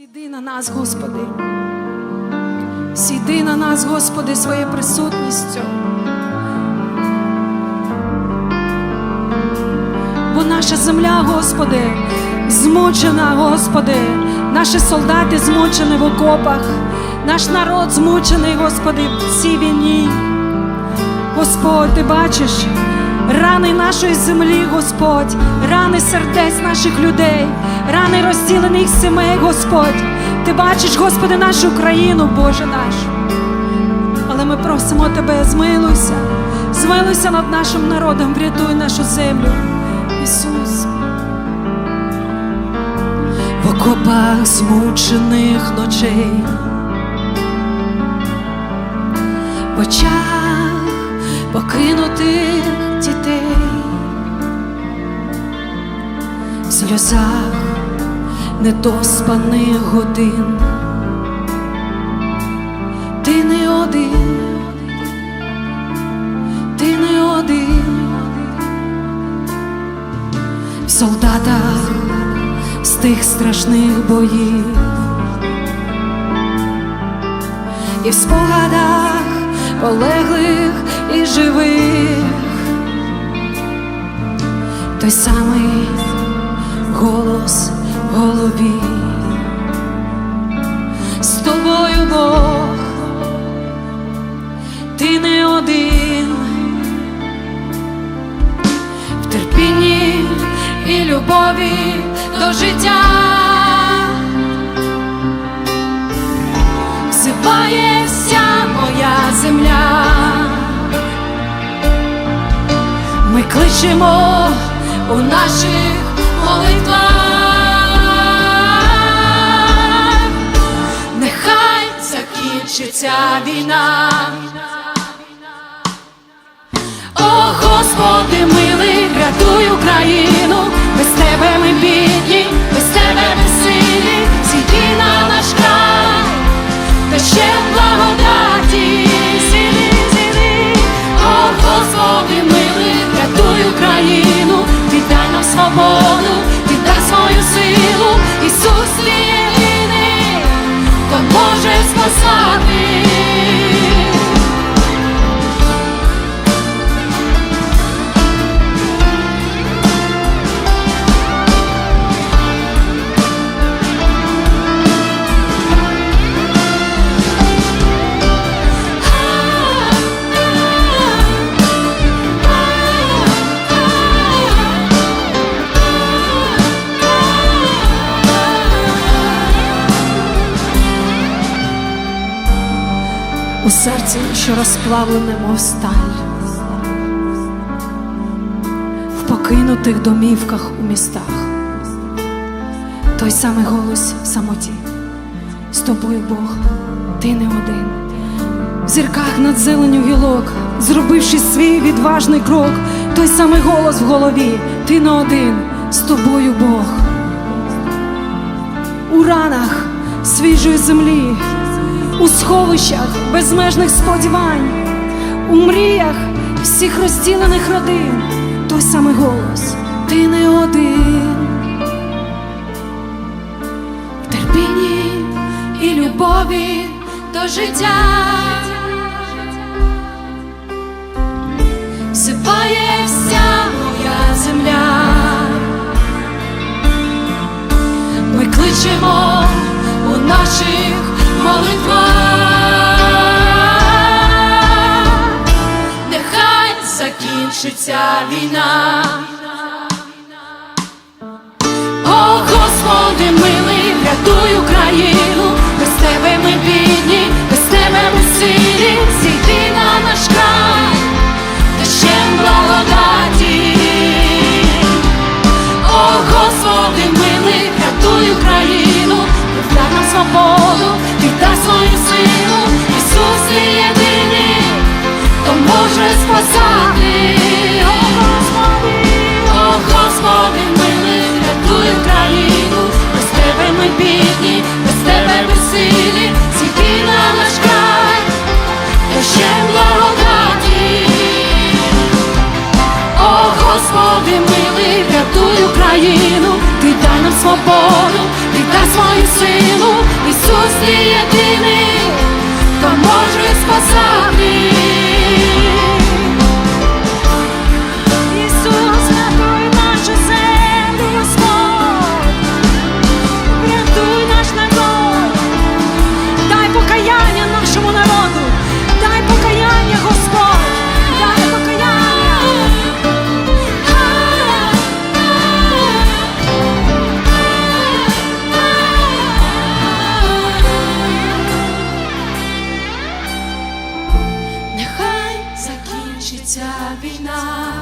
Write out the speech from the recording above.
Сіди на нас, Господи. Сіди на нас, Господи, своєю присутністю. Бо наша земля, Господи, змучена, Господи, наші солдати змучені в окопах, наш народ змучений, Господи, в цій війні. Господь, ти бачиш рани нашої землі, Господь, рани сердець наших людей, рани розділених сімей, Господь. Ти бачиш, Господи, нашу країну, Боже наш. Але ми просимо Тебе, змилуйся, змилуйся над нашим народом, врятуй нашу землю, Ісус. В окопах змучених ночей, в очах покинутих дітей, в сльозах недоспаних годин. Ти не один, ти не один, в солдатах з тих страшних боїв, і в спогадах полеглих і живих, той самий голос голові. З тобою Бог, ти не один в терпінні і любові до життя. Взиває вся моя земля. Ми кличемо у наших молитвах. Закінчиться війна. О, Господи, милий, рятуй Україну, без тебе ми бідні, без тебе ми силі, зійди на наш край, та ще благодаті, зійди, зійди. О, Господи, милий, рятуй Україну, віддай нам свободу, віддай свою силу, Ісус єдиний, хто може спасати. У серці, що розплавлене, мов сталь, в покинутих домівках у містах, той самий голос в самоті, з тобою Бог, ти не один. В зірках над зеленю гілок, зробивши свій відважний крок, той самий голос в голові, ти не один, з тобою Бог. У ранах свіжої землі, у сховищах безмежних сподівань, у мріях всіх розділених родин, той самий голос, ти не один. В терпінні і любові до життя. Сипає вся моя земля. Ми кличемо у наших молитвах, нехай закінчиться війна. Віддай свою силу, Ісус ти єдиний, хто може спасати. О, Господи, милий, рятуй Україну, без тебе ми бідні, без тебе ми силі, зійди на наш край, дощем благодаті. О, Господи, милий, врятуй Україну, ти дай нам свободу, ти дай свою силу, Ісус, ти єдиний, хто може. Закінчиться війна,